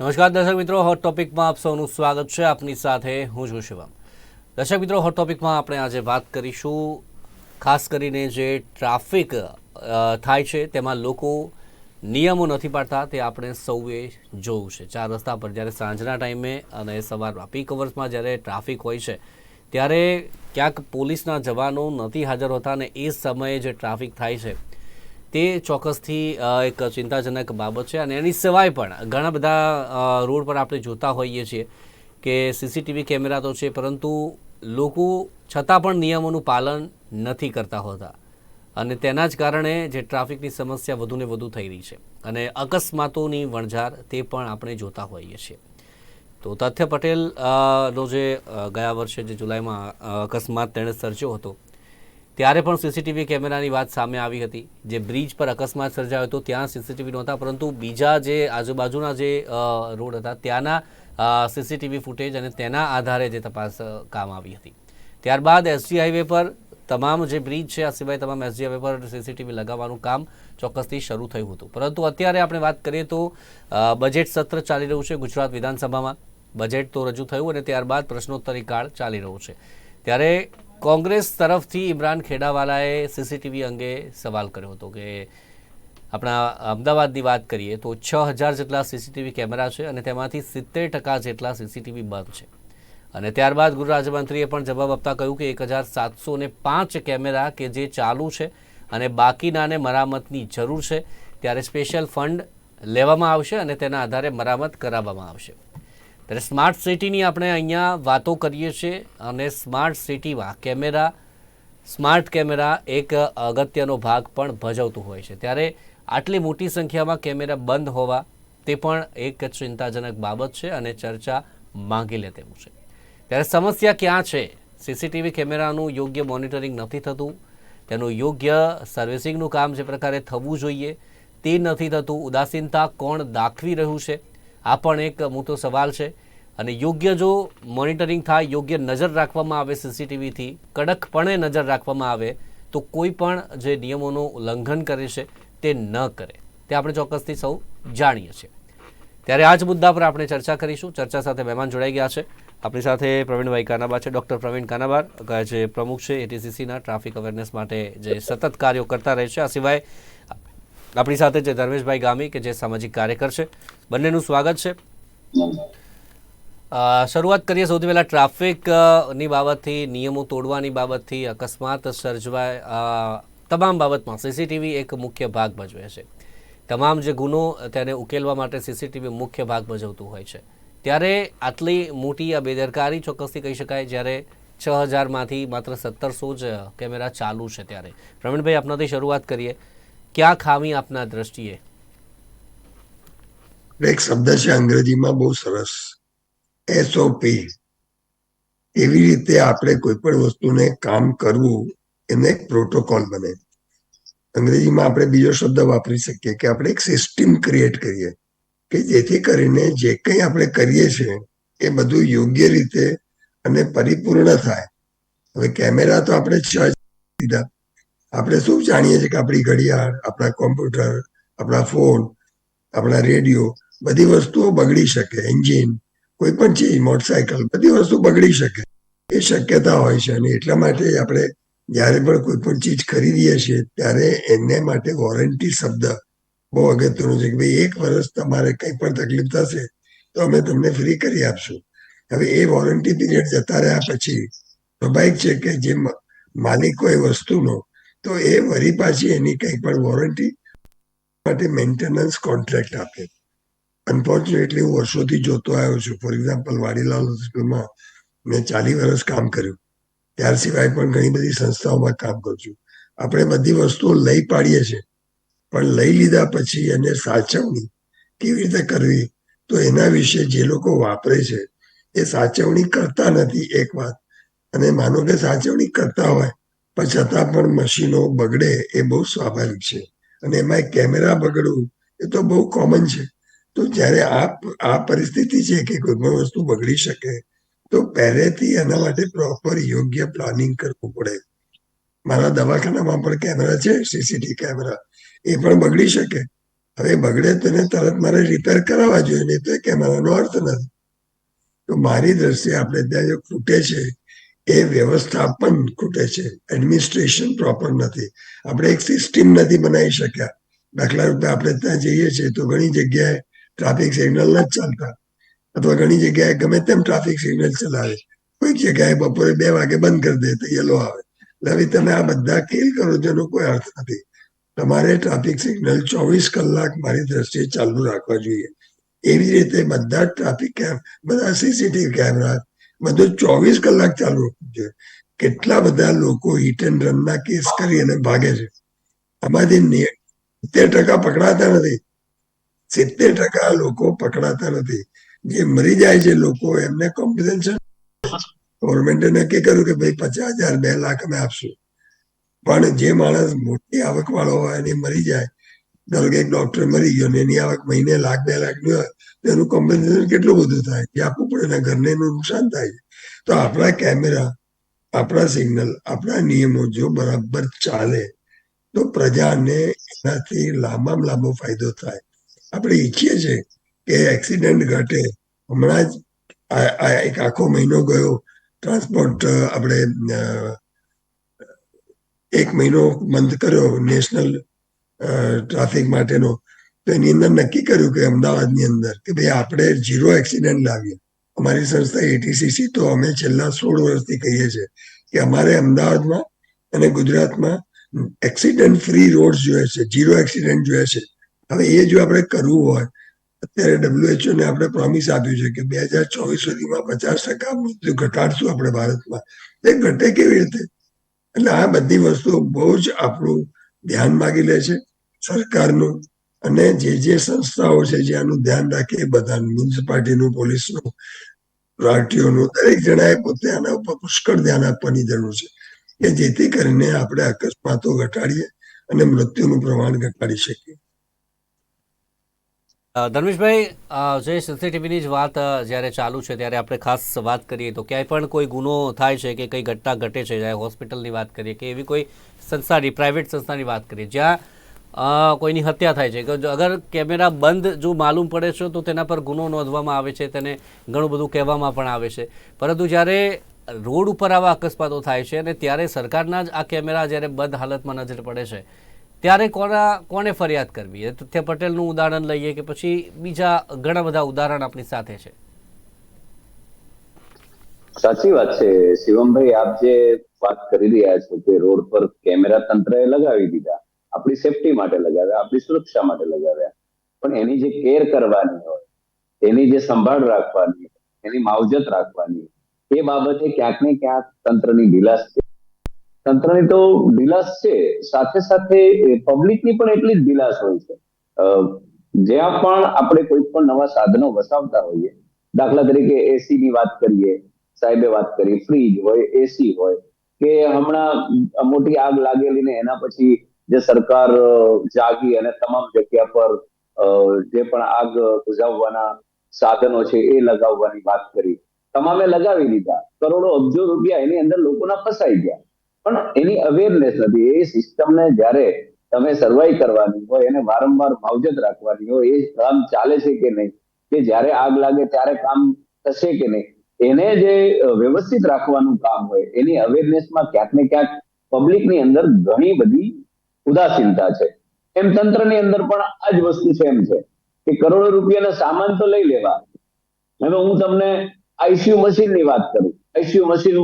નમસ્કાર દર્શક મિત્રો હોટ ટોપિકમાં આપ સૌનું સ્વાગત છે. આપની સાથે હું છું શિવમ દર્શક મિત્રો હોટ ટોપિકમાં આપણે આજે વાત કરીશું ખાસ કરીને જે ટ્રાફિક થાય છે તેમાં લોકો નિયમો નથી પાડતા, તે આપણે સૌએ જોવું છે. ચાર રસ્તા પર જ્યારે સાંજના ટાઈમે અને સવારમાં પીક અવર્સમાં જ્યારે ટ્રાફિક હોય છે, ત્યારે ક્યાંક પોલીસના જવાનો નથી હાજર હોતા અને એ સમયે જે ટ્રાફિક થાય છે તે ચોક્કસથી એક ચિંતાજનક બાબત છે અને એની સિવાય પણ ઘણા બધા રોડ પર આપણે જોતા હોઈએ છીએ કે સીસીટીવી કેમેરા તો છે, પરંતુ લોકો છતાં પણ નિયમોનું પાલન નથી કરતા હોતા. અને તેના જ કારણે જે ટ્રાફિકની સમસ્યા વધુને વધુ થઈ રહી છે અને અકસ્માતોની વણઝાર તે પણ આપણે જોતા હોઈએ છીએ. તો તથ્ય પટેલ નો જે ગયા વર્ષે જે જુલાઈમાં અકસ્માત તેણે સર્જ્યો હતો ત્યારે પણ સીસીટીવી કેમેરાની વાત સામે આવી હતી. જે બ્રિજ પર અકસ્માત સર્જાયો હતો, ત્યાં સીસીટીવી નહોતા, પરંતુ બીજા જે આજુબાજુના જે રોડ હતા, ત્યાંના સીસીટીવી ફૂટેજ અને તેના આધારે જે તપાસ કામ આવી હતી. ત્યારબાદ એસજી હાઈવે પર તમામ જે બ્રિજ છે, આ સિવાય તમામ એસજી હાઈવે પર સીસીટીવી લગાવવાનું કામ ચોક્કસથી શરૂ થયું હતું. પરંતુ અત્યારે આપણે વાત કરીએ તો બજેટ સત્ર ચાલી રહ્યું છે ગુજરાત વિધાનસભામાં. બજેટ તો રજૂ થયું અને ત્યારબાદ પ્રશ્નોત્તરી કાળ ચાલી રહ્યો છે. ત્યારે કોંગ્રેસ તરફથી ઇમરાન ખેડાવાલાએ સીસીટીવી અંગે સવાલ કર્યો હતો કે આપણા અમદાવાદની વાત કરીએ તો છ હજાર જેટલા સીસીટીવી કેમેરા છે અને તેમાંથી સિત્તેર ટકા જેટલા સીસીટીવી બંધ છે. અને ત્યારબાદ ગૃહ રાજ્યમંત્રીએ પણ જવાબ આપતા કહ્યું કે એક હજાર સાતસો ને પાંચ કેમેરા કે જે ચાલુ છે અને બાકીનાને મરામતની જરૂર છે, ત્યારે સ્પેશિયલ ફંડ લેવામાં આવશે અને તેના આધારે મરામત કરાવવામાં આવશે. ત્યારે સ્માર્ટ સિટીની આપણે અહીંયા વાતો કરીએ છીએ અને સ્માર્ટ સિટીમાં કેમેરા, સ્માર્ટ કેમેરા એક અગત્યનો ભાગ પણ ભજવતું હોય છે. ત્યારે આટલી મોટી સંખ્યામાં કેમેરા બંધ હોવા તે પણ એક ચિંતાજનક બાબત છે અને ચર્ચા માંગી લે તેવું છે. ત્યારે સમસ્યા ક્યાં છે? સીસીટીવી કેમેરાનું યોગ્ય મોનિટરિંગ નથી થતું. તેનું યોગ્ય સર્વિસિંગનું કામ જે પ્રકારે થવું જોઈએ તે નથી થતું. ઉદાસીનતા કોણ દાખવી રહ્યું છે? આ પણ એક મોટો સવાલ છે. અને યોગ્ય જો મોનિટરિંગ થાય, યોગ્ય નજર રાખવામાં આવે, સીસીટીવીથી કડકપણે નજર રાખવામાં આવે, તો કોઈ પણ જે નિયમોનું ઉલ્લંઘન કરે છે, તે ન કરે. તે આપણે ચોક્કસથી સૌ જાણીએ છીએ. ત્યારે આ જ મુદ્દા પર આપણે ચર્ચા કરીશું. ચર્ચા સાથે મહેમાન જોડાઈ ગયા છે. આપણી સાથે પ્રવીણભાઈ કાનાબા છે. ડૉક્ટર પ્રવીણ કાનાબાર, જે પ્રમુખ છે એટીસીસીના ટ્રાફિક અવેરનેસ માટે જે સતત કાર્યો કરતા રહે છે. આ સિવાય આપણી સાથે જે ધર્મેશભાઈ ગામી, કે જે સામાજિક કાર્યકર છે. બંનેનું સ્વાગત છે. શરૂઆત કરીએ સૌથી પહેલાં ટ્રાફિકની બાબતથી, નિયમો તોડવાની બાબતથી, અકસ્માત સર્જવાય તમામ બાબતમાં સીસીટીવી એક મુખ્ય ભાગ ભજવે છે. તમામ જે ગુનો તેને ઉકેલવા માટે સીસીટીવી મુખ્ય ભાગ ભજવતું હોય છે. ત્યારે આટલી મોટી આ બેદરકારી ચોક્કસથી કહી શકાય, જ્યારે છ હજારમાંથી માત્ર સત્તરસો જ કેમેરા ચાલુ છે ત્યારે. પ્રવીણભાઈ, આપનાથી શરૂઆત કરીએ. ક્યાં ખામી આપના દ્રષ્ટિએ એક શબ્દ છે અંગ્રેજીમાં બહુ સરસ એસઓપી એવી રીતે આપણે કોઈ પણ વસ્તુને કામ કરવું એને એક પ્રોટોકોલ બને અંગ્રેજીમાં આપણે બીજો શબ્દ વાપરી શકીએ કે આપણે એક સિસ્ટમ ક્રિએટ કરીએ કે જેથી કરીને જે કંઈ આપણે કરીએ છીએ એ બધું યોગ્ય રીતે અને પરિપૂર્ણ થાય હવે કેમેરા તો આપણે છ દીધા આપણે શું જાણીએ છીએ કે આપણી ઘડિયાળ, આપણા કોમ્પ્યુટર, આપણા ફોન, આપણા રેડિયો, બધી વસ્તુઓ બગડી શકે, એન્જિન, કોઈ પણ ચીજ, મોટરસાયકલ, બધી વસ્તુ બગડી શકે. એ શક્યતા હોય છે અને એટલા માટે આપણે જ્યારે પણ કોઈ પણ ચીજ ખરીદીએ છીએ, ત્યારે એને માટે વોરંટી શબ્દ બહુ અગત્યનો છે કે ભાઈ, એક વર્ષ તમારે કંઈ પણ તકલીફ થશે, તો અમે તમને ફ્રી કરી આપશું. હવે એ વોરંટી પીરિયડ જતા રહ્યા પછી સ્વાભાવિક છે કે જે માલિક હોય વસ્તુનો તો એ વરી પાછી એની કંઈ પણ વોરંટી માટે મેન્ટેનન્સ કોન્ટ્રાક્ટ આપે. અનફોર્ચ્યુનેટલી હું વર્ષોથી જોતો આવ્યો છું. ફોર એક્ઝામ્પલ વાડીલાલ હોસ્પિટલમાં મેં ચાલી વર્ષ કામ કર્યું. ત્યાર સિવાય પણ ઘણી બધી સંસ્થાઓમાં કામ કરું છું. આપણે બધી વસ્તુઓ લઈ પાડીએ છીએ. પણ લઈ લીધા પછી એને સાચવણી કેવી રીતે કરવી? તો એના વિશે જે લોકો વાપરે છે, એ સાચવણી કરતા નથી એક વાત. અને માનો કે સાચવણી કરતા હોય પણ છતાં પણ મશીનો બગડે એ બહુ સ્વાભાવિક છે. અને એમાં કેમેરા બગડવું એ તો બહુ કોમન છે. તો જ્યારે આ આ પરિસ્થિતિ છે કે કોઈ પણ વસ્તુ બગડી શકે, તો પહેલેથી એના માટે પ્રોપર યોગ્ય પ્લાનિંગ કરવું પડે. મારા દવાખાનામાં પણ કેમેરા છે, સીસીટીવી કેમેરા. એ પણ બગડી શકે. હવે બગડે તો એને તરત મારે રિપેર કરાવવા જોઈએ, નહીં તો એ કેમેરાનો અર્થ નથી. તો મારી દ્રષ્ટિએ આપણે ત્યાં જે ખૂટે છે એ વ્યવસ્થાપન ખૂટે છે. એડમિનિસ્ટ્રેશન પ્રોપર નથી. આપણે એક સિસ્ટમ નથી બનાવી શક્યા. દાખલા રૂપે આપણે ત્યાં જઈએ છીએ તો ઘણી જગ્યાએ ટ્રાફિક સિગ્નલ નથી ચાલતા. અથવા ઘણી જગ્યાએ ગમે તેમ ટ્રાફિક સિગ્નલ ચલાવે કોઈક જગ્યાએ બપોરે બે વાગે બંધ કરી દે તો યલો આવે. એટલે હવે તમે આ બધા કેલ કરો છો એનો કોઈ અર્થ નથી. તમારે ટ્રાફિક સિગ્નલ ચોવીસ કલાક મારી દ્રષ્ટિએ ચાલુ રાખવા જોઈએ. એવી રીતે બધા ટ્રાફિક કેમ બધા સીસીટીવી કેમેરા બધું ચોવીસ કલાક ચાલુ જોઈએ કેટલા બધા લોકો હિટ એન્ડ રનના કેસ કરી અને ભાગે છે. આમાંથી સિત્તેર ટકા પકડાતા નથી. સિત્તેર ટકા લોકો પકડાતા નથી. જે મરી જાય છે લોકો, એમને કોમ્પન્સેશન ગવર્મેન્ટે નક્કી કર્યું કે ભાઈ પચાસ હજાર બે લાખ અમે આપશું. પણ જે માણસ મોટી આવક વાળો હોય એને મરી જાય ધારો કે એક ડોક્ટર મરી ગયો ને એની આવક મહિને લાખ, બે લાખની હોય, તો એનું કોમ્પન્સેશન કેટલું બધું થાય? જે આપવું પડે એના ઘરને એનું નુકસાન થાય છે. તો આપણા કેમેરા આપણા સિગ્નલ આપણા નિયમો જો બરાબર ચાલે, તો પ્રજાને એનાથી લાંબામાં લાંબો ફાયદો થાય. આપણે ઈચ્છીએ છીએ કે એક્સિડન્ટ ઘટે. હમણાં જ એક આખો મહિનો ગયો ટ્રાન્સપોર્ટ આપણે એક મહિનો બંધ કર્યો નેશનલ ટ્રાફિક માટેનો. તો એની અંદર નક્કી કર્યું કે અમદાવાદની અંદર કે ભાઈ આપણે ઝીરો એક્સિડન્ટ લાવીએ. અમારી સંસ્થા એટીસીસી તો અમે છેલ્લા સોળ વર્ષથી કહીએ છીએ કે અમારે અમદાવાદમાં અને ગુજરાતમાં એક્સિડન્ટ ફ્રી રોડ જોઈએ છે ઝીરો એક્સિડન્ટ જોઈએ છે. હવે એ જો આપણે કરવું હોય, અત્યારે ડબ્લ્યુએચઓ ને આપણે પ્રોમિસ આપ્યું છે કે બે હજાર ચોવીસ સુધીમાં પચાસ ટકા મૃત્યુ ઘટાડશું આપણે ભારતમાં. એ ઘટે કેવી રીતે? એટલે આ બધી વસ્તુઓ બહુ જ આપણું ધ્યાન માગી લે છે. સરકારનું અને જે જે સંસ્થાઓ છે જે આનું ધ્યાન રાખે એ બધા મ્યુનિસિપાલિટીનું, પોલીસનું પાર્ટીઓનું દરેક જણાએ પોતે આના ઉપર પુષ્કળ ધ્યાન આપવાની જરૂર છે કે જેથી કરીને આપણે અકસ્માતો ઘટાડીએ અને મૃત્યુનું પ્રમાણ ઘટાડી શકીએ. ધર્મેશભાઈ જે સીસીટીવીની જ વાત જ્યારે ચાલુ છે ત્યારે આપણે ખાસ વાત કરીએ તો ક્યાંય પણ કોઈ ગુનો થાય છે કે કઈ ઘટના ઘટે છે, જ્યારે હોસ્પિટલની વાત કરીએ કે એવી કોઈ સંસ્થાની, પ્રાઇવેટ સંસ્થાની વાત કરીએ, જ્યાં કોઈની હત્યા થાય છે. અગર કેમેરા બંધ જો માલુમ પડે છે, તો તેના પર ગુનો નોંધવામાં આવે છે, તેને ઘણું બધું કહેવામાં પણ આવે છે. પરંતુ જ્યારે રોડ ઉપર આવા અકસ્માતો થાય છે અને ત્યારે સરકારના જ આ કેમેરા જ્યારે બંધ હાલતમાં નજર પડે છે, ત્યારે કોના કોને ફરિયાદ કરવી? તથ્ય પટેલનું ઉદાહરણ લઈએ કે પછી બીજા ઘણા બધા ઉદાહરણ આપણી સાથે છે. સાચી વાત છે. શિવમભાઈ, આપ જે વાત કરી રહ્યા છો કે રોડ પર કેમેરા તંત્રએ લગાવી દીધા આપણી સેફટી માટે લગાવ્યા, આપણી સુરક્ષા માટે લગાવ્યા. પણ એની જે કેર કરવાની હોય, એની જે સંભાળ રાખવાની, એની માવજત રાખવાની, એ બાબતે ક્યાંક ને ક્યાંક તંત્રની ઢીલાસ છે. તંત્રની તો ઢીલાસ છે, સાથે સાથે પબ્લિકની પણ એટલી જ ઢીલાસ હોય છે. જ્યાં પણ આપણે કોઈ પણ નવા સાધનો વસાવતા હોઈએ, દાખલા તરીકે એસી ની વાત કરીએ, સાહેબે વાત કરી ફ્રીજ હોય એસી હોય, કે હમણાં મોટી આગ લાગેલી ને એના પછી જે સરકાર જાગી અને તમામ જગ્યા પર જે પણ આગ બુઝાવવાના સાધનો છે એ લગાવવાની વાત કરી. તમામે લગાવી દીધા. કરોડો અબજો રૂપિયા એની અંદર લોકોના ફસાઈ ગયા. પણ એની અવેરનેસ નથી. એ સિસ્ટમને જ્યારે તમે સર્વાઈ કરવાની હોય, એને વારંવાર માવજત રાખવાની હોય, એ કામ ચાલે છે કે નહીં? કે જ્યારે આગ લાગે ત્યારે કામ થશે કે નહીં? એને જે વ્યવસ્થિત રાખવાનું કામ હોય, એની અવેરનેસમાં ક્યાંક ને ક્યાંક પબ્લિકની અંદર ઘણી બધી ઉદાસીનતા છે. એમ તંત્રની અંદર પણ આ જ વસ્તુ છે એમ છે કે કરોડો રૂપિયાના સામાન તો લઈ લેવા. હવે હું તમને આઈસીયુ મશીનની વાત કરું. આઈસીયુ મશીન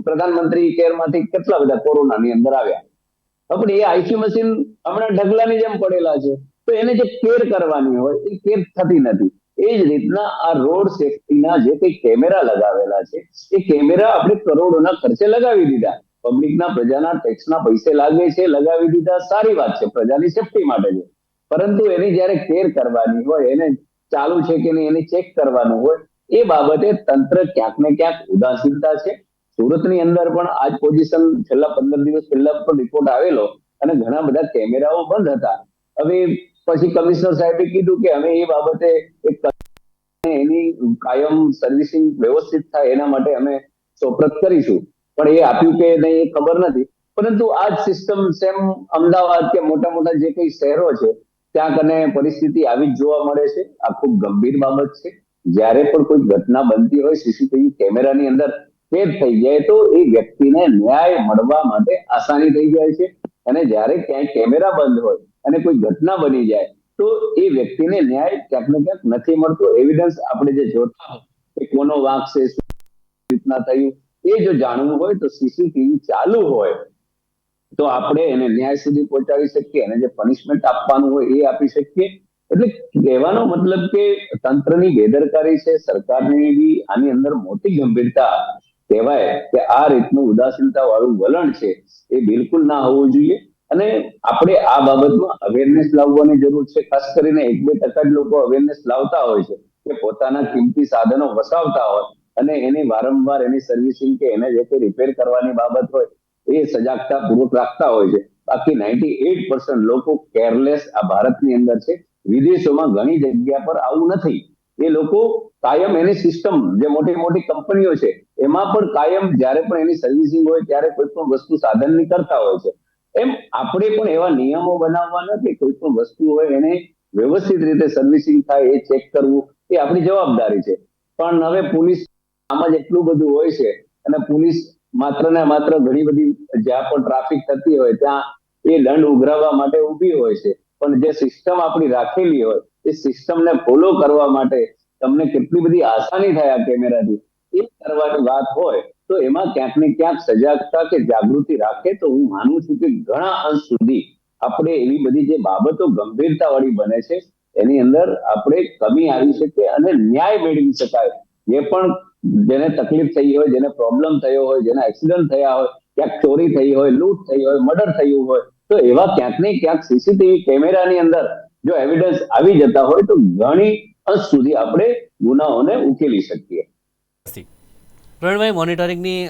પ્રધાનમંત્રી કેરમાંથી કેટલા બધા કોરોના ની અંદર આવ્યા. પણ એ આઈસીયુ મશીન હમણાં ઢગલાની જેમ પડેલા છે. તો એને જે કેર કરવાની હોય, એ કેર થતી નથી. એ જ રીતના આ રોડ સેફટીના જે કઈ કેમેરા લગાવેલા છે, એ કેમેરા આપણે કરોડોના ખર્ચે લગાવી દીધા. પબ્લિકના પ્રજાના ટેક્સના પૈસે લાગે છે, લગાવી દીધા, સારી વાત છે, પ્રજાની સેફટી માટે છે. પરંતુ એની જ્યારે કેર કરવાની હોય, એને ચાલુ છે કે નહીં, એને ચેક કરવાનું હોય, એ બાબતે તંત્ર ક્યાંક ને ક્યાંક ઉદાસીનતા છે. સુરતની અંદર પણ આજ પોઝિશન છેલ્લા પંદર દિવસ પહેલા પણ રિપોર્ટ આવેલો અને ઘણા બધા કેમેરાઓ બંધ હતા. હવે પછી કમિશનર સાહેબે કીધું કે અમે એ બાબતે એક એની કાયમ સર્વિસિંગ વ્યવસ્થિત થાય એના માટે અમે સોપ્રત કરીશું. પણ એ આપ્યું કે નહીં એ ખબર નથી. પરંતુ આ જ સિસ્ટમ સેમ અમદાવાદ કે મોટા મોટા જે કઈ શહેરો છે, ત્યાં કને પરિસ્થિતિ આવી જ જોવા મળે છે. આ ખૂબ ગંભીર બાબત છે. જ્યારે પણ કોઈ ઘટના બનતી હોય, સીસીટીવી કેમેરાની અંદર કેદ થઈ જાય તો એ વ્યક્તિને ન્યાય મળવા માટે આસાની થઈ જાય છે. અને જ્યારે ક્યાંય કેમેરા બંધ હોય અને કોઈ ઘટના બની જાય તો એ વ્યક્તિને ન્યાય ક્યાંક ને ક્યાંક નથી મળતો. એવિડન્સ આપણે જે જોતા કે કોનો વાંક છે રીતના થયું એ જો જાણવું હોય તો સીસીટીવી ચાલુ હોય, તો આપણે એને ન્યાય સુધી પહોંચાડી શકીએ, એને જે પનિશમેન્ટ આપવાનું હોય એ આપી શકીએ. એટલે કહેવાનો મતલબ કે તંત્રની બેદરકારી છે, સરકારની બી આની અંદર મોટી ગંભીરતા કહેવાય કે આ રીતનું ઉદાસીનતા વાળું વલણ છે એ બિલકુલ ના હોવું જોઈએ. અને આપણે આ બાબતમાં અવેરનેસ લાવવાની જરૂર છે, ખાસ કરીને એક બે ટકા જ લોકો અવેરનેસ લાવતા હોય છે કે પોતાના કિંમતી સાધનો વસાવતા હોય. અને એની વારંવાર એની સર્વિસિંગ કે એને જે કોઈ રિપેર કરવાની બાબત હોય, એ સજાગતા પૂર્વક રાખતા હોય છે. બાકી નાઇન્ટી એટ પર્સન્ટ લોકો કેરલેસ આ ભારતની અંદર છે. વિદેશોમાં ઘણી જગ્યા પર આવું નથી. એ લોકો કાયમ એની સિસ્ટમ જે મોટી મોટી કંપનીઓ છે, એમાં પણ કાયમ જ્યારે પણ એની સર્વિસિંગ હોય ત્યારે કોઈ પણ વસ્તુ સાધનની કરતા હોય છે. એમ આપણે પણ એવા નિયમો બનાવવાના કે કોઈ પણ વસ્તુ હોય એને વ્યવસ્થિત રીતે સર્વિસિંગ થાય, એ ચેક કરવું, એ આપણી જવાબદારી છે. પણ હવે પોલીસ આમાં જ એટલું બધું હોય છે. અને પોલીસ માત્ર ને માત્ર ઘણી બધી જ્યાં પણ ટ્રાફિક થતી હોય, ત્યાં એ દંડ ઉઘરાવવા માટે ઊભી હોય છે. પણ જે સિસ્ટમ આપણી રાખેલી હોય, એ સિસ્ટમને ફોલો કરવા માટે તમને કેટલી બધી આસાની થાય આ કેમેરાથી એ કરવાની વાત હોય, તો એમાં ક્યાંક ને ક્યાંક સજાગતા કે જાગૃતિ રાખે તો હું માનું છું કે ઘણા અંશ સુધી આપણે એવી બધી જે બાબતો ગંભીરતા વાળી બને છે, એની અંદર આપણે કમી આવી શકે અને ન્યાય મેળવી શકાય. જે પણ જેને તકલીફ થઈ હોય, જેને પ્રોબ્લેમ થયો હોય, જેના એક્સિડન્ટ થયા હોય, ક્યાંક ચોરી થઈ હોય, લૂંટ થઈ હોય મર્ડર થયું હોય, તો એવા ક્યાંક ને ક્યાંક સીસીટીવી કેમેરાની અંદર જો એવિડન્સ આવી જતા હોય, તો ઘણી અંશ સુધી આપણે ગુનાઓને ઉકેલી શકીએ. પ્રવીણભાઈ મોનિટરિંગની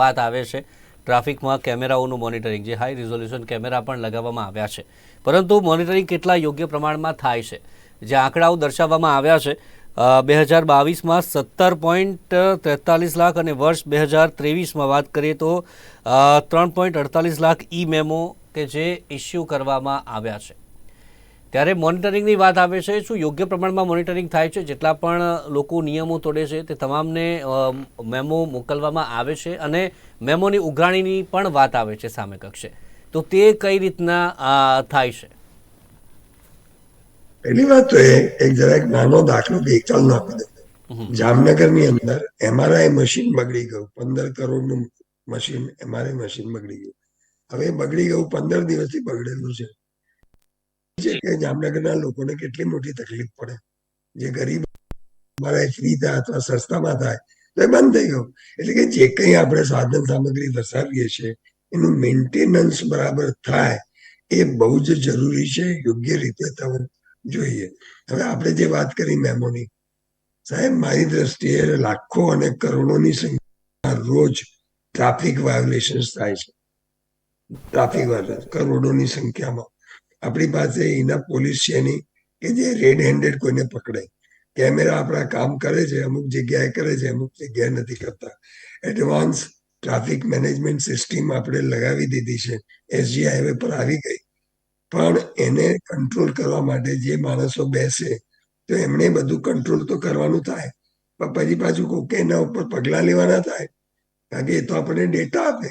વાત આવે છે. ટ્રાફિકમાં કેમેરાઓનું મોનિટરિંગ જે હાઈ રિઝોલ્યુશન કેમેરા પણ લગાવવામાં આવ્યા છે. પરંતુ મોનિટરિંગ કેટલા યોગ્ય પ્રમાણમાં થાય છે? જે આંકડાઓ દર્શાવવામાં આવ્યા છે બે હજાર બાવીસમાં સત્તર પોઈન્ટ તેતાલીસ લાખ અને વર્ષ બે હજાર ત્રેવીસમાં વાત કરીએ તો ત્રણ પોઈન્ટ અડતાલીસ લાખ ઈ મેમો કે જે ઇસ્યુ કરવામાં આવ્યા છે. ત્યારે મોનિટરિંગની વાત આવે છે, શું યોગ્ય પ્રમાણમાં મોનિટરિંગ થાય છે? જેટલા પણ લોકો નિયમો તોડે છે, તે તમામને મેમો મોકલવામાં આવે છે અને મેમોની ઉઘરાણીની પણ વાત આવે છે સામે કક્ષે. તો તે કઈ રીતના થાય છે? પહેલી વાત તો એ એક જરાક નાનો દાખલો ગઈકાલ નો આપી દઉં જામનગરની અંદર એમઆરઆઈ મશીન બગડી ગયું. પંદર કરોડનું મશીન એમઆરઆઈ મશીન બગડી ગયું. હવે બગડી ગયું પંદર દિવસથી બગડેલું છે. છે કે જામનગરના લોકોને કેટલી મોટી તકલીફ પડે. જે ગરીબ એમઆરઆઈ ફ્રી થાય અથવા સસ્તામાં થાય તો એ બંધ થઈ ગયું. એટલે કે જે કંઈ આપણે સાધન સામગ્રી વસાવીએ છીએ એનું મેન્ટેનન્સ બરાબર થાય એ બહુ જ જરૂરી છે યોગ્ય રીતે થવું જોઈએ. હવે આપણે જે વાત કરી મેમોની, સાહેબ, મારી દ્રષ્ટિએ લાખો અને કરોડોની સંખ્યામાં રોજ ટ્રાફિક વાયોલેશન્સ થાય છે. ટ્રાફિક વાયોલેશન કરોડોની સંખ્યામાં. આપણી પાસે એના પોલીસ છે નહીં કે જે રેડ હેન્ડેડ કોઈને પકડે. કેમેરા આપણા કામ કરે છે, અમુક જગ્યાએ કરે છે, અમુક જગ્યાએ નથી કરતા. એડવાન્સ ટ્રાફિક મેનેજમેન્ટ સિસ્ટમ આપણે લગાવી દીધી છે. એસજી હાઈવે પર આવી ગઈ. પણ એને કંટ્રોલ કરવા માટે જે માણસો બેસે, તો એમણે બધું કંટ્રોલ તો કરવાનું થાય. પણ પછી પાછું કોકે એના ઉપર પગલાં લેવાના થાય. કારણ કે એ તો આપણને ડેટા આપે.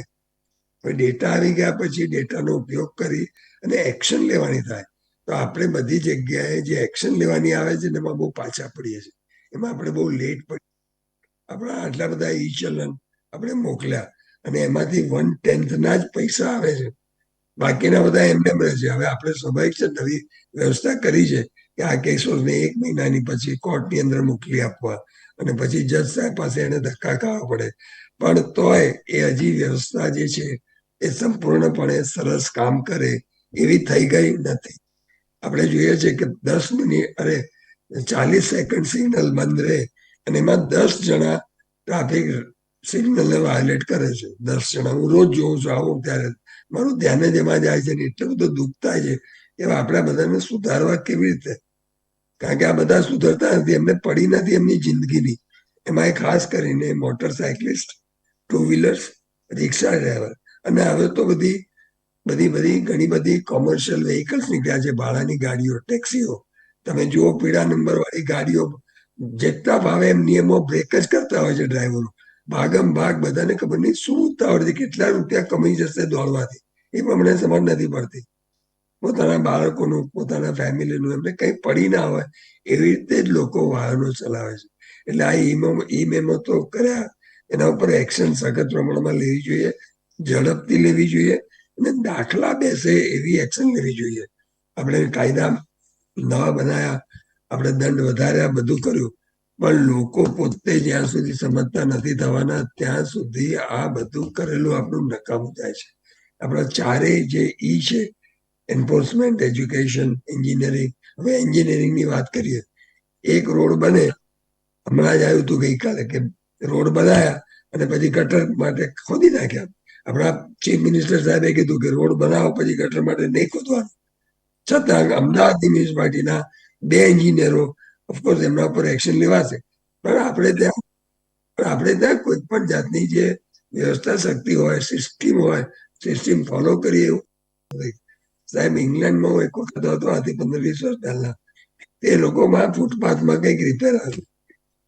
ડેટા આવી ગયા પછી ડેટાનો ઉપયોગ કરી અને એક્શન લેવાની થાય. તો આપણે બધી જગ્યાએ જે એક્શન લેવાની આવે છે એમાં બહુ પાછા પડીએ છીએ. એમાં આપણે બહુ લેટ પડી. આપણા આટલા બધા ઈ ચલન આપણે મોકલ્યા. અને એમાંથી વન ટેન્થના જ પૈસા આવે છે. બાકીના બધા એમ રહે છે હવે આપણે સ્વાભાવિક છે નવી વ્યવસ્થા કરી છે કે આ કેસોને એક મહિનાની પછી કોર્ટની અંદર મોકલી આપવા અને પછી જજ સાહેબ પાસે એને ધક્કા ખાવા પડે. પણ તોય એ હજી વ્યવસ્થા જે છે એ સંપૂર્ણપણે સરસ કામ કરે એવી થઈ ગઈ નથી. આપણે જોઈએ છે કે દસ મિનિટ, અરે, ચાલીસ સેકન્ડ સિગ્નલ બંધ રહે અને એમાં દસ જણા ટ્રાફિક સિગ્નલને વાયોલેટ કરે છે. દસ જણા. હું રોજ જોઉં છું, આવું ત્યારે મારું ધ્યાન જ જાય છે એટલું બધું દુઃખ થાય છે. એવા આપણા બધાને સુધારવા કેવી રીતે? કારણ કે આ બધા સુધરતા નથી, એમને પડી નથી એમની જિંદગીની. એમાં ખાસ કરીને motorcyclist two wheelers rickshaw driver. અને હવે તો બધી બધી બધી, ઘણી બધી કોમર્શિયલ વેહિકલ્સ નીકળ્યા છે, ભાડાની ગાડીઓ ટેક્સીઓ તમે જુઓ પીળા નંબર વાળી ગાડીઓ, જેટલા ભાવે એમ નિયમો બ્રેક જ કરતા હોય છે ડ્રાઈવરો. ભાગમ ભાગ, બધાને ખબર નહીં. શું ઉતાવળથી કેટલા રૂપિયા કમાઈ જશે દોડવાથી? એ પ્રમાણે સમજ નથી પડતી. પોતાના બાળકોનું, પોતાના ફેમિલીનું એમને કંઈ પડી ના હોય એવી રીતે જ લોકો વાહનો ચલાવે છે. એટલે આ ઈમો ઈ મેમો તો કર્યા. એના ઉપર એક્શન સખત પ્રમાણમાં લેવી જોઈએ, ઝડપથી લેવી જોઈએ અને દાખલા બેસે એવી એક્શન લેવી જોઈએ. આપણે કાયદા નવા બનાવ્યા આપણે દંડ વધાર્યા, બધું કર્યું. પણ લોકો પોતે જ્યાં સુધી સમજતા નથી થવાના, ત્યાં સુધી આ બધું કરેલું આપણું નકામું થાય છે. આપણા ચારેય જે ઈ છે એન્ફોર્સમેન્ટ એજ્યુકેશન એન્જિનિયરિંગ હવે એન્જિનિયરિંગની વાત કરીએ, એક રોડ બને, હમણાં જ આવ્યું હતું ગઈકાલે કે રોડ બનાયા અને પછી ગટર માટે ખોદી નાખ્યા. આપણા ચીફ મિનિસ્ટર સાહેબે કીધું કે રોડ બનાવો પછી ગટર માટે નહીં ખોદવાનું. છતાં અમદાવાદની મ્યુનિસિપાલિટીના બે એન્જિનિયરો ઓફકોર્સ એમના ઉપર એક્શન લેવાશે. પણ આપણે ત્યાં, પણ આપણે ત્યાં કોઈ પણ જાતની જે વ્યવસ્થા, શક્તિ હોય સિસ્ટમ હોય સિસ્ટમ ફોલો કરીએ એવું સાહેબ ઇંગ્લેન્ડમાં હું એક વખત હતો, આથી પંદર વીસ વર્ષ પહેલા. તે લોકોમાં ફૂટપાથમાં કંઈક રિપેર આવ્યું.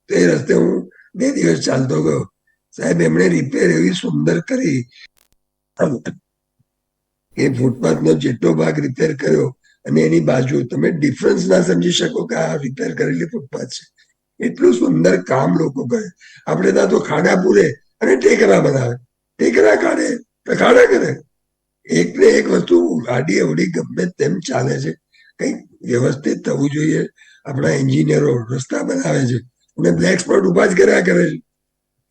તો એ રસ્તે હું બે દિવસ ચાલતો ગયો. સાહેબ, એમણે રિપેર એવી સુંદર કરી. એ ફૂટપાથનો જેટલો ભાગ રિપેર કર્યો અને એની બાજુ તમે ડિફરન્સ ના સમજી શકો કે આ રિપેર કરેલી ફૂટપાથ છે. એટલું સુંદર કામ લોકો કરે. આપણે ત્યાં તો ખાડા પૂરે અને ટેકરા બનાવે. ટેકરા કાઢે, ખાડા કરે. એક ને એક વસ્તુ ગાડી અવડી ગમે તેમ ચાલે છે. કંઈક વ્યવસ્થિત થવું જોઈએ. આપણા એન્જિનિયરો રસ્તા બનાવે છે. અને બ્લેક સ્પોટ ઊભા જ કર્યા કરે છે.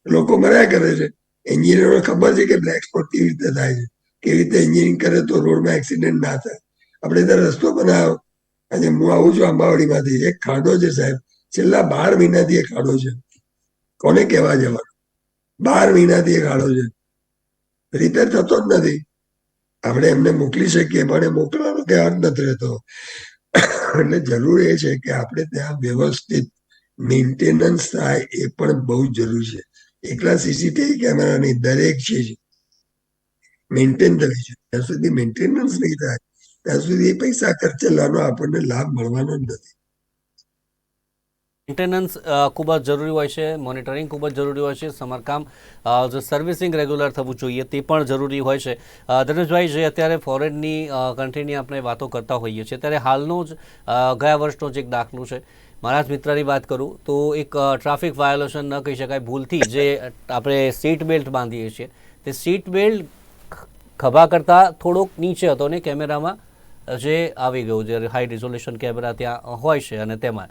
લોકો મર્યા કરે છે. એન્જિનિયરો ખબર છે કે બ્લેક સ્પોટ કેવી રીતે થાય છે. કેવી રીતે એન્જિનિયરિંગ કરે તો રોડમાં એક્સિડન્ટ ના થાય. આપણે ત્યાં રસ્તો બનાવ્યો. અને હું આવું છું આંબાવાડીમાંથી. એક ખાડો છે સાહેબ. છેલ્લા બાર મહિનાથી એ ખાડો છે. કોને કહેવા જવાનું? બાર મહિનાથી એ ખાડો છે. રિપેર થતો જ નથી. આપણે એમને મોકલી શકીએ, પણ મોકલવાનો અર્થ નથી રહેતો. એટલે જરૂર એ છે કે આપણે ત્યાં વ્યવસ્થિત મેન્ટેનન્સ થાય એ પણ બહુ જરૂરી છે. એકલા સીસીટીવી કેમેરાની દરેક ચીજ મેન્ટેન થવી છે. ત્યાં સુધી મેન્ટેનન્સ નહીં થાય. ત્યાં સુધી પૈસા ખર્ચેલાનો આપણને લાભ મળવાનો જ નથી. મેન્ટેનન્સ ખૂબ જ જરૂરી હોય છે મોનિટરિંગ ખૂબ જ જરૂરી હોય છે, સમારકામ જે સર્વિસિંગ રેગ્યુલર થવું જોઈએ તે પણ જરૂરી હોય છે. ધનુષભાઈ, જે અત્યારે ફોરેનની કન્ટ્રીની આપણે વાતો કરતા હોઈએ છીએ, ત્યારે હાલનો જ ગયા વર્ષનો જ એક દાખલો છે. મારા જ મિત્રની વાત કરું તો એક ટ્રાફિક વાયોલેશન ન કહી શકાય, ભૂલથી જે આપણે સીટ બેલ્ટ બાંધીએ છીએ. તે સીટ બેલ્ટ ખભા કરતાં થોડોક નીચે હતો ને કેમેરામાં? જે આવી ગયું જે હાઈ રિઝોલ્યુશન કેમેરા ત્યાં હોય છે અને તેમાં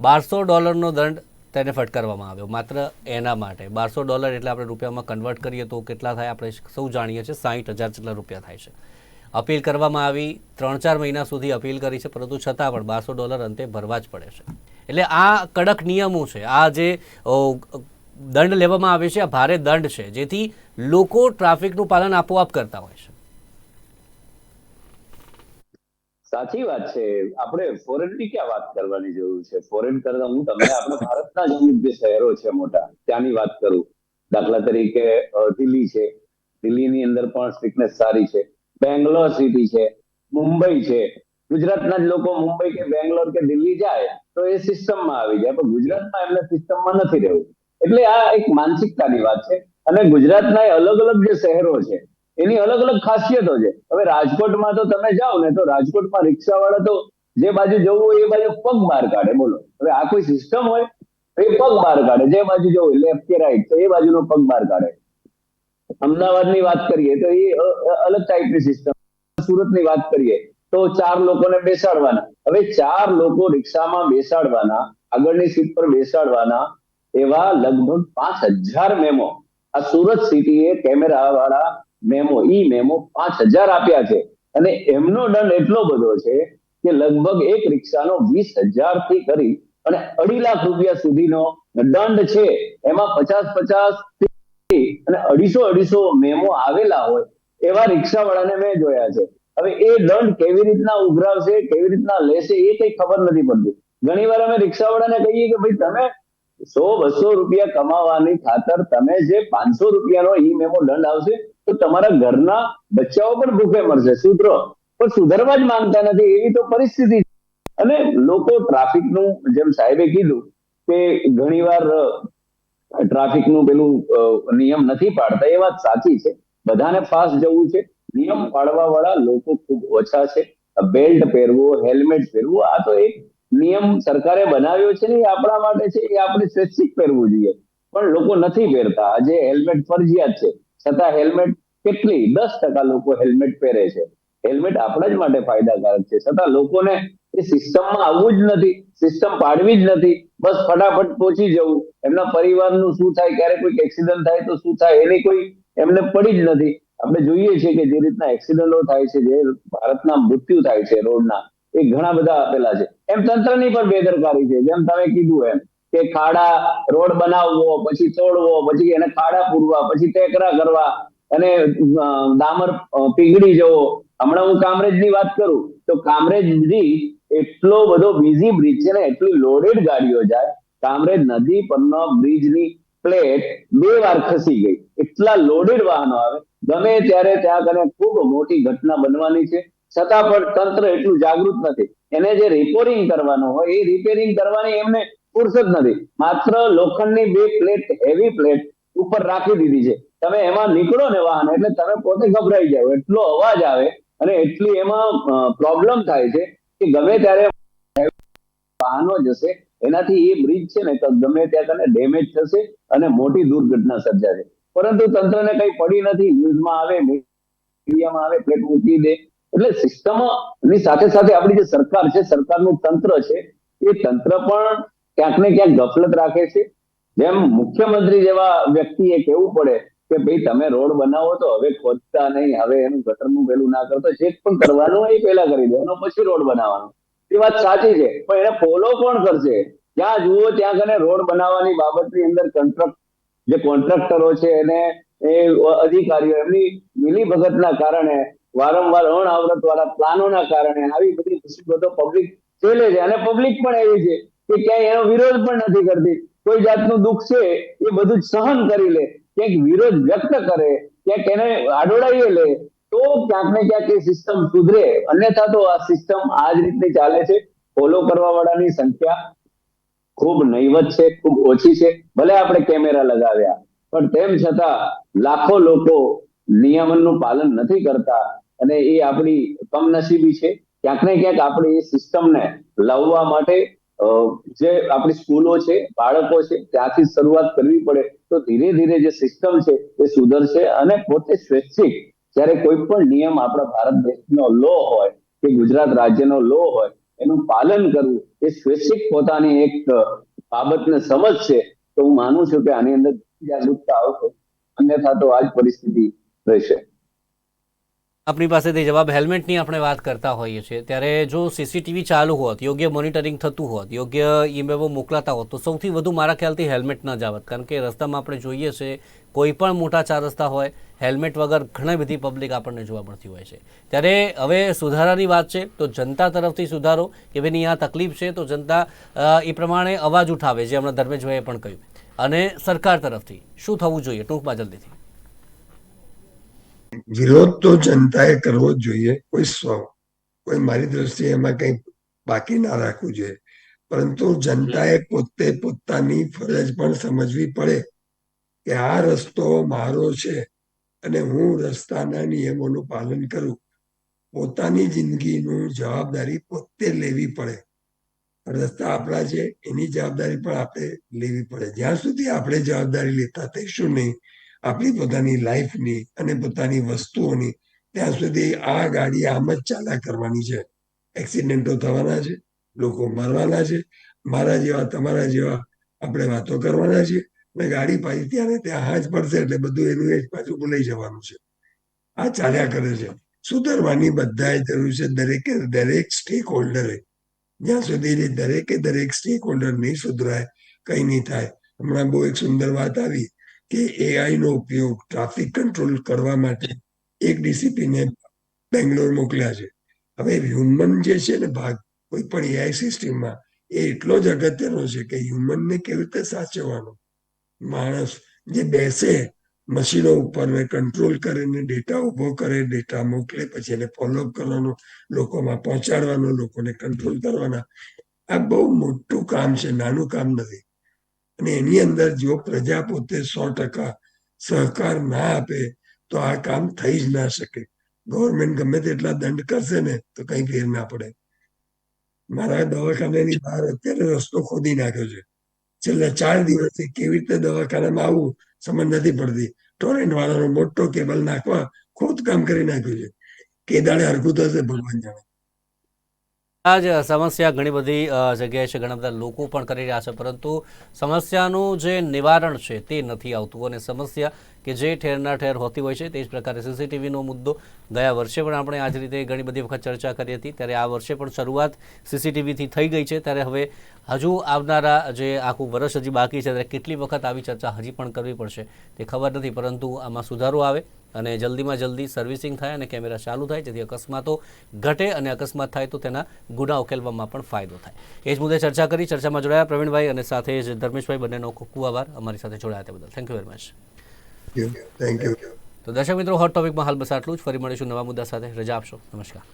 બારસો ડોલરનો દંડ તેને ફટકારવામાં આવ્યો. માત્ર એના માટે. બારસો ડોલર એટલે આપણે રૂપિયામાં કન્વર્ટ કરીએ તો કેટલા થાય આપણે સૌ જાણીએ છીએ. સાહીઠ હજાર જેટલા રૂપિયા થાય છે. અપીલ કરવામાં આવી. ત્રણ ચાર મહિના સુધી અપીલ કરી છે, પરંતુ છતાં પણ બારસો ડોલર અંતે ભરવા જ પડે છે. એટલે આ કડક નિયમો છે. આ જે દંડ લેવામાં આવે છે, આ ભારે દંડ છે, જેથી લોકો ટ્રાફિકનું પાલન આપોઆપ કરતા હોય છે. સાચી વાત છે. આપણે ફોરેનની ક્યાં વાત કરવાની જરૂર છે? ફોરેન કરતા હું તમને આપણે ભારતના જ શહેરો છે મોટા, ત્યાંની વાત કરું. દાખલા તરીકે દિલ્હી છે. દિલ્હીની અંદર પણ સ્ટ્રીકનેસ સારી છે. બેંગ્લોર સિટી છે. મુંબઈ છે. ગુજરાતના જ લોકો મુંબઈ કે બેંગ્લોર કે દિલ્હી જાય તો એ સિસ્ટમમાં આવી જાય. પણ ગુજરાતમાં એમને સિસ્ટમમાં નથી રહેવું. એટલે આ એક માનસિકતાની વાત છે. અને ગુજરાતના અલગ અલગ જે શહેરો છે એની અલગ અલગ ખાસિયતો છે. હવે રાજકોટમાં તો તમે જાઓ ને તો રાજકોટમાં રિક્ષાવાળા તો જે બાજુ જવું હોય એ બાજુ પગ બહાર કાઢે, બોલો. હવે આ કોઈ સિસ્ટમ હોય એ પગ બહાર કાઢે, જે બાજુ જવું લેફ્ટ કે રાઈટ તો એ બાજુનો પગ બહાર કાઢે. અમદાવાદની વાત કરીએ તો એ અલગ ટાઈપની સિસ્ટમ સુરતની વાત કરીએ તો ચાર લોકોને બેસાડવાના. હવે ચાર લોકો રિક્ષામાં બેસાડવાના, આગળની સીટ પર બેસાડવાના એવા લગભગ પાંચ હજાર મેમો. આ સુરત સિટીએ કેમેરા વાળા મેમો, ઈ મેમો પાંચ હજાર આપ્યા છે. અને એમનો દંડ એટલો બધો છે કે લગભગ એક રિક્ષાનો વીસ હજારથી કરી અને અઢી લાખ રૂપિયા સુધીનો દંડ છે. એમાં પચાસ પચાસ અને અઢીસો અઢીસો મેમો આવેલા હોય એવા રિક્ષાવાળાને મેં જોયા છે. હવે એ દંડ કેવી રીતના ઉઘરાવશે, કેવી રીતના લેશે એ કઈ ખબર નથી પડતી. ઘણી વાર અમે રિક્ષાવાળાને કહીએ કે ભાઈ, તમે સો બસો રૂપિયા કમાવાની ખાતર તમે જે પાંચસો રૂપિયાનો ઈ મેમો દંડ આવશે તો તમારા ઘરના બચ્ચાઓ પણ ભૂખે મરશે સુધરો પણ સુધરવા જ માંગતા નથી, એવી તો પરિસ્થિતિ અને લોકો ટ્રાફિકનું, જેમ સાહેબે કીધું કે ઘણીવાર ટ્રાફિકનું પેલું નિયમ નથી પાડતા, એ વાત સાચી છે. બધાને ફાસ્ટ જવું છે. નિયમ પાડવા વાળા લોકો ખૂબ ઓછા છે. બેલ્ટ પહેરવો, હેલ્મેટ પહેરવું, આ તો એક નિયમ સરકારે બનાવ્યો છે ને, એ આપણા માટે છે, એ આપણે સ્વૈચ્છિક પહેરવું જોઈએ. પણ લોકો નથી પહેરતા. આજે હેલ્મેટ ફરજિયાત છે. છતાં હેલ્મેટ કેટલી? દસ ટકા લોકો હેલ્મેટ પહેરે છે. હેલ્મેટ આપણા જ માટે ફાયદાકારક છે. છતાં લોકોને એ સિસ્ટમમાં આવવું જ નથી, સિસ્ટમ પાડવી જ નથી. બસ ફટાફટ પહોંચી જવું. એમના પરિવારનું શું થાય? ક્યારે કોઈક એક્સિડન્ટ થાય તો શું થાય? એની કોઈ એમને પડી જ નથી. આપણે જોઈએ છીએ કે જે રીતના એક્સિડન્ટો થાય છે, જે ભારતના મૃત્યુ થાય છે રોડના, એ ઘણા બધા આપેલા છે. એમ તંત્રની પણ બેદરકારી છે. જેમ તમે કીધું એમ કે ખાડા રોડ બનાવવો, પછી તોડવો, પછી એને ખાડા પૂરવા, પછી ટેકરા કરવા અને ડામર પીગળી જવો. હમણાં હું કામરેજની વાત કરું, તો કામરેજ બ્રિજ એટલો બધો બીઝી બ્રિજ છે ને, એટલી લોડેડ ગાડીઓ જાય, કામરેજ નદી પરનો બ્રિજની પ્લેટ બે વાર ખસી ગઈ. એટલા લોડેડ વાહનો આવે. ગમે ત્યારે ત્યાં કને ખૂબ મોટી ઘટના બનવાની છે. છતાં પણ તંત્ર એટલું જાગૃત નથી. એને જે રિપેરિંગ કરવાનું હોય, એ રિપેરિંગ કરવાની એમને ફુરસદ નથી. માત્ર લોખંડની બે પ્લેટ હેવી પ્લેટ ઉપર રાખી દીધી છે. તમે એમાં નીકળો ને વાહન, એટલે તમે પોતે ગભરાઈ જાઓ. એટલો અવાજ આવે અને એટલી એમાં પ્રોબ્લેમ થાય છે કે ગમે ત્યારે વાહનો જશે, એનાથી એ બ્રિજ છે ને ગમે ત્યાં તને ડેમેજ થશે અને મોટી દુર્ઘટના સર્જાશે. પરંતુ તંત્રને કઈ પડી નથી ન્યૂઝમાં આવે, મીડિયામાં આવે પ્લેટ મૂકી દે. એટલે સિસ્ટમની સાથે સાથે આપણી જે સરકાર છે, સરકારનું તંત્ર છે, એ તંત્ર પણ ક્યાંક ને ક્યાંક ગફલત રાખે છે. જેમ મુખ્યમંત્રી જેવા વ્યક્તિએ કહેવું પડે કે ભાઈ તમે રોડ બનાવો તો હવે ખોદતા નહીં, હવે એનું ગટરનું પેલું ના કરતો જે પણ કરવાનું એ પેલા કરી દેવાનો પછી રોડ બનાવવાનો. એ વાત સાચી છે, પણ એને ફોલો કોણ કરશે? જ્યાં જુઓ ત્યાં કને રોડ બનાવવાની બાબતની અંદર કોન્ટ્રાક્ટ જે કોન્ટ્રાક્ટરો છે એને એ અધિકારીઓ, એમની મિલીભગતના કારણે, વારંવાર અણઆવરત વાળા પ્લાનોના કારણે આવી બધી મુસીબતો પબ્લિક ઝેલે છે. અને પબ્લિક પણ એવી છે કે ક્યાંય એનો વિરોધ પણ નથી કરતી. કોઈ જાતનું દુઃખ છે એ બધું સહન કરી લે. ક્યાંક વિરોધ વ્યક્ત કરે, ક્યાંક એને આડોડાઈએ લે, તો ક્યાંક ને ક્યાંક એ સિસ્ટમ સુધરે. અન્યથા તો આ સિસ્ટમ આ જ રીતની ચાલે છે. ફોલો કરવા વાળાની સંખ્યા ખૂબ નહીવત છે, ખૂબ ઓછી છે. ભલે આપણે કેમેરા લગાવ્યા, પણ તેમ છતાં લાખો લોકો નિયમનનું પાલન નથી કરતા અને એ આપણી કમનસીબી છે. ક્યાંક ને ક્યાંક આપણે એ સિસ્ટમને લાવવા માટે જે આપણી સ્કૂલો છે, બાળકો છે, ત્યાંથી શરૂઆત કરવી પડે. તો ધીરે ધીરે જે સિસ્ટમ છે, એ સુધરશે અને પોતે સ્વૈચ્છિક. જ્યારે કોઈ પણ નિયમ આપણા ભારત દેશનો લો હોય કે ગુજરાત રાજ્યનો લો હોય, એનું પાલન કરવું, એ સ્વૈચ્છિક પોતાની એક બાબતને સમજશે, તો હું માનું છું કે આની અંદર જાગૃતતા આવશે. અન્યથા તો આ જ પરિસ્થિતિ રહેશે. આપણી પાસેથી જવાબ હેલ્મેટની આપણે વાત કરતા હોઈએ છીએ. ત્યારે જો સીસીટીવી ચાલુ હોત, યોગ્ય મોનિટરિંગ થતું હોત, યોગ્ય ઈમેલો મોકલાતા હોત, તો સૌથી વધુ મારા ખ્યાલથી હેલ્મેટ ન જાવત. કારણ કે રસ્તામાં આપણે જોઈએ છે, કોઈ પણ મોટા ચાર રસ્તા હોય, હેલ્મેટ વગર ઘણી બધી પબ્લિક આપણને જોવા મળતી હોય છે. ત્યારે હવે સુધારાની વાત છે, તો જનતા તરફથી સુધારો કે ભાઈની આ તકલીફ છે, તો જનતા એ પ્રમાણે અવાજ ઉઠાવે, જે હમણાં ધર્મેશભાઈએ પણ કહ્યું. અને સરકાર તરફથી શું થવું જોઈએ? ટૂંકમાં જલ્દીથી. વિરોધ તો જનતાએ કરવો જ જોઈએ, કોઈ સ્વ, કોઈ મારી દ્રષ્ટિએ એમાં કંઈ બાકી ના રાખવું જોઈએ. પરંતુ જનતાએ પોતે પોતાની ફરજ પણ સમજવી પડે કે આ રસ્તો મારો છે અને હું રસ્તાના નિયમોનું પાલન કરું. પોતાની જિંદગીનું જવાબદારી પોતે લેવી પડે. રસ્તા આપણા છે, એની જવાબદારી પણ આપણે લેવી પડે. જ્યાં સુધી આપણે જવાબદારી લેતા થઈશું નહીં આપણી પોતાની લાઈફની અને પોતાની વસ્તુઓની ત્યાં સુધી આ ગાડી આમ જ ચાલ્યા કરવાની છે. એક્સિડન્ટો થવાના છે, લોકો મરવાના છે, મારા જેવા, તમારા જેવા આપણે વાતો કરવાના છે ને ગાડી પાછી ત્યાં ત્યાં હાજ પડશે એટલે બધું એનું એ પાછું ભૂલાઈ જવાનું છે. આ ચાલ્યા કરે છે. સુધરવાની બધાએ જરૂર છે દરેકે દરેક સ્ટેક હોલ્ડરે જ્યાં સુધી દરેકે દરેક સ્ટેક હોલ્ડર નહીં સુધરાય, કઈ નહીં થાય. હમણાં બહુ એક સુંદર વાત આવી. કે એઆઈ નો ઉપયોગ ટ્રાફિક કંટ્રોલ કરવા માટે એક ડીસીપીને બેંગ્લોર મોકલ્યા છે. હવે હ્યુમન જે છે ને ભાગ, કોઈ પણ એઆઈ સિસ્ટમમાં એ એટલો જ અગત્યનો છે કે હ્યુમનને કેવી રીતે સાચવવાનો. માણસ જે બેસે, મશીનો ઉપર કંટ્રોલ કરે ને ડેટા ઊભો કરે ડેટા મોકલે, પછી એને ફોલોઅપ કરવાનો, લોકોમાં પહોંચાડવાનો, લોકોને કંટ્રોલ કરવાના. આ બહુ મોટું કામ છે, નાનું કામ નથી. અને એની અંદર જો પ્રજા પોતે સો ટકા સહકાર ના આપે, તો આ કામ થઈ જ ના શકે. ગવર્મેન્ટ ગમે તેટલા દંડ કરશે ને, તો કઈ ફેર ના પડે. મારા દવાખાનાની બહાર અત્યારે રસ્તો ખોદી નાખ્યો છે. છેલ્લા ચાર દિવસથી કેવી રીતે દવાખાનામાં આવવું સમજ નથી પડતી. ટોરેન્ટ વાળાનો મોટો કેબલ નાખવા ખોદકામ કરી નાખ્યું છે. કે દાડે હરકું થશે ભગવાન જાણે. આ જ સમસ્યા ઘણી બધી જગ્યાએ છે, ઘણા બધા લોકો પણ કરી રહ્યા છે, પરંતુ સમસ્યાનું જે નિવારણ છે તે નથી આવતું અને સમસ્યા કે જે ઠેરના ઠેર હોતી હોય છે તે જ પ્રકારે સીસીટીવીનો મુદ્દો ગયા વર્ષે પણ આપણે આ જ રીતે ઘણી બધી વખત ચર્ચા કરી હતી. ત્યારે આ વર્ષે પણ શરૂઆત સીસીટીવીથી થઈ ગઈ છે. ત્યારે હવે હજુ આવનારા જે આખું વર્ષ હજી બાકી છે, ત્યારે કેટલી વખત આવી ચર્ચા હજી પણ કરવી પડશે તે ખબર નથી, પરંતુ આમાં સુધારો આવે. અને જલ્દીમાં જલ્દી સર્વિસિંગ થાય અને કેમેરા ચાલુ થાય જેથી અકસ્માતો ઘટે અને અકસ્માત થાય તો તેના ગુના ઉકેલવામાં પણ ફાયદો થાય. એ જ મુદ્દે ચર્ચા કરી ચર્ચામાં જોડાયા પ્રવીણભાઈ અને સાથે જ ધર્મેશભાઈ બંનેનો ખૂબ ખૂબ આભાર. અમારી સાથે જોડાયા તે બદલ. Thank you very much thank you તો દર્શક મિત્રો હોટ ટોપિકમાં હાલ બસ આટલું જ. ફરી મળીશું નવા મુદ્દા સાથે. રજા આપશો. નમસ્કાર.